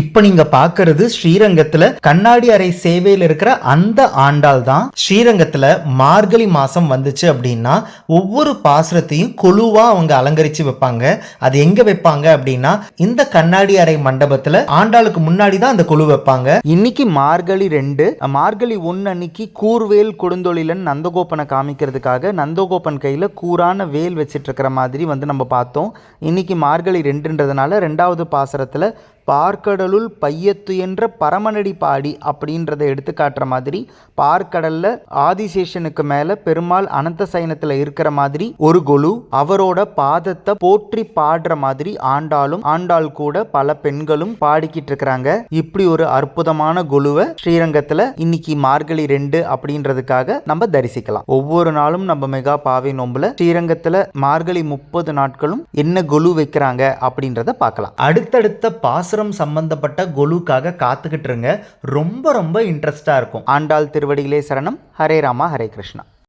இப்ப நீங்க பாக்குறது ஸ்ரீரங்கத்துல கண்ணாடி அறை சேவையில் இருக்கிற அந்த ஆண்டாள் தான் ஸ்ரீரங்கத்துல மார்கழி மாசம் வந்துச்சு அப்படின்னா ஒவ்வொரு பாசுரத்தையும் கொலுவா அவங்க அலங்கரிச்சு வைப்பாங்க. அது எங்க வைப்பாங்க அப்படின்னா இந்த கண்ணாடி அறை மண்டபத்துல ஆண்டாளுக்கு முன்னாடி தான் அந்த கொலு வைப்பாங்க. இன்னைக்கு மார்கழி ரெண்டு மார்கழி ஒன்னு அன்னைக்கு கூர்வேல் கொடுந்தொழிலன் நந்தகோபனை காமிக்கிறதுக்காக நந்தகோபன் கையில கூரான வேல் வச்சிட்டு இருக்கிற மாதிரி வந்து நம்ம பார்த்தோம். இன்னைக்கு மார்கழி ரெண்டுன்றதுனால ரெண்டாவது பாசுரத்துல பார்க்கடலுள் பையத்துயன்ற பரமனடி பாடி அப்படின்றத எடுத்து காட்டுற மாதிரி பார்க்கடல்ல ஆதிசேஷனுக்கு மேல பெருமாள் அனந்த சயனத்துல இருக்கிற மாதிரி ஒரு கொலு அவரோட பாதத்தை போற்றி பாடுற மாதிரி ஆண்டாளும் ஆண்டாள் கூட பல பெண்களும் பாடிக்கிட்டு இருக்கிறாங்க. இப்படி ஒரு அற்புதமான கொலுவை ஸ்ரீரங்கத்துல இன்னைக்கு மார்கழி ரெண்டு அப்படின்றதுக்காக நம்ம தரிசிக்கலாம். ஒவ்வொரு நாளும் நம்ம மெகா பாவை நோம்புல ஸ்ரீரங்கத்துல மார்கழி முப்பது நாட்களும் என்ன கொலு வைக்கிறாங்க அப்படின்றத பார்க்கலாம். அடுத்தடுத்த பாச பாசுரம் சம்பந்தப்பட்ட கொலுக்காக காத்துக்கிட்டு இருங்க. ரொம்ப ரொம்ப இன்ட்ரெஸ்டாக இருக்கும். ஆண்டாள் திருவடிகளே சரணம். ஹரே ராமா ஹரே கிருஷ்ணா.